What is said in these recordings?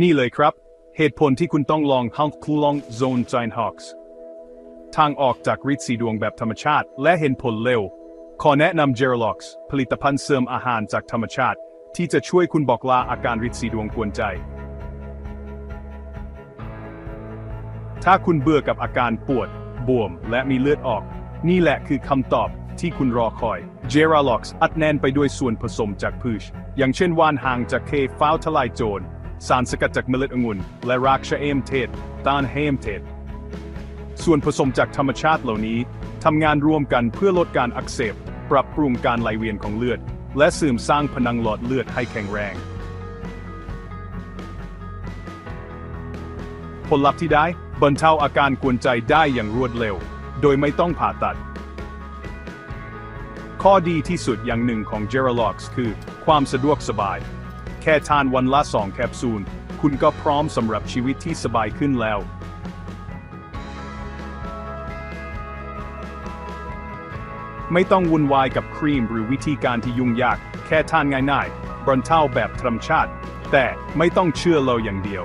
นี่เลยครับ เหตุผลที่คุณต้องลอง h u n k คูลอง Zone Giant Hawks ทางออกจากฤทธิ์สีดวงแบบธรรมชาติ และเห็นผลเร็ว ขอแนะนำ g e r a l o x ผลิตภัณฑ์เสริมอาหารจากธรรมชาติ ที่จะช่วยคุณบอกลาอาการฤทธิ์สีดวงกวนใจ ถ้าคุณเบื่อกับอาการปวด บวม และมีเลือดออก นี่แหละคือคำตอบที่คุณรอคอย g e r a l o x อัดแน่นไปด้วยส่วนผสมจากพืช อย่างเช่นว่านหางจากเคฟ้าวทลายโจร สารสกัดจากเมล็ดองุ่น และรากชะเอมเทศต้านเฮมเทศ ส่วนผสมจากธรรมชาติเหล่านี้ทำงานร่วมกันเพื่อลดการอักเสบ ปรับปรุงการไหลเวียนของเลือด และเสริมสร้างผนังหลอดเลือดให้แข็งแรง ผลลัพธ์ที่ได้บรรเทาอาการกวนใจได้อย่างรวดเร็ว โดยไม่ต้องผ่าตัด ข้อดีที่สุดอย่างหนึ่งของ g e r a l o x คือความสะดวกสบาย แค่ทานวันละ2แคปซูล คุณก็พร้อมสำหรับชีวิตที่สบายขึ้นแล้ว ไม่ต้องวุ่นวายกับครีมหรือวิธีการที่ยุ่งยาก แค่ทานง่ายๆบรรเทาแบบธรรมชาติ แต่ไม่ต้องเชื่อเราอย่างเดียว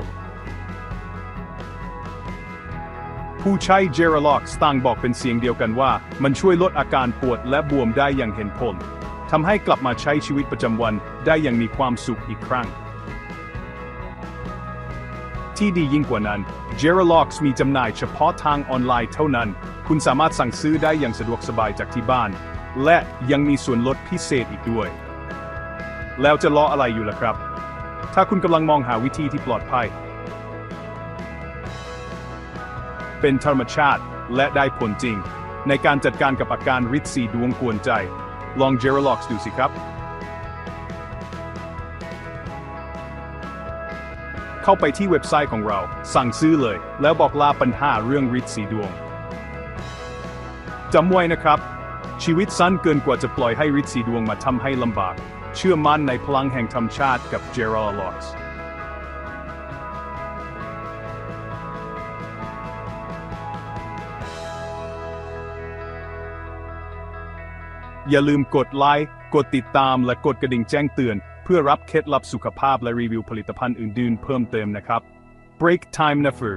ผู้ใช้ g e r a l o x ต่างบอกเป็นเสียงเดียวกันว่า มันช่วยลดอาการปวดและบวมได้อย่างเห็นผล ทำให้กลับมาใช้ชีวิตประจำวันได้อย่างมีความสุขอีกครั้ง ที่ดียิ่งกว่านั้น g e r a l o x มีจำหน่ายเฉพาะทางออนไลน์เท่านั้น คุณสามารถสั่งซื้อได้อย่างสะดวกสบายจากที่บ้าน และยังมีส่วนลดพิเศษอีกด้วย แล้วจะรออะไรอยู่ล่ะครับ ถ้าคุณกำลังมองหาวิธีที่ปลอดภัย เป็นธรรมชาติและได้ผลจริง ในการจัดการกับอาการริดสีดวงกวนใจ ลอง g e r a l o x ดูสิครับ เข้าไปที่เว็บไซต์ของเรา สั่งซื้อเลย แล้วบอกลาปัญหาเรื่องริดสีดวงจำไว้นะครับ ชีวิตสั้นเกินกว่าจะปล่อยให้ริดสีดวงมาทำให้ลำบาก เชื่อมั่นในพลังแห่งธรรมชาติกับ g อย่าลืมกดไลค์ กดติดตามและกดกระดิ่งแจ้งเตือน เพื่อรับเคล็ดลับสุขภาพและรีวิวผลิตภัณฑ์อื่นๆเพิ่มเติมนะครับ Break time never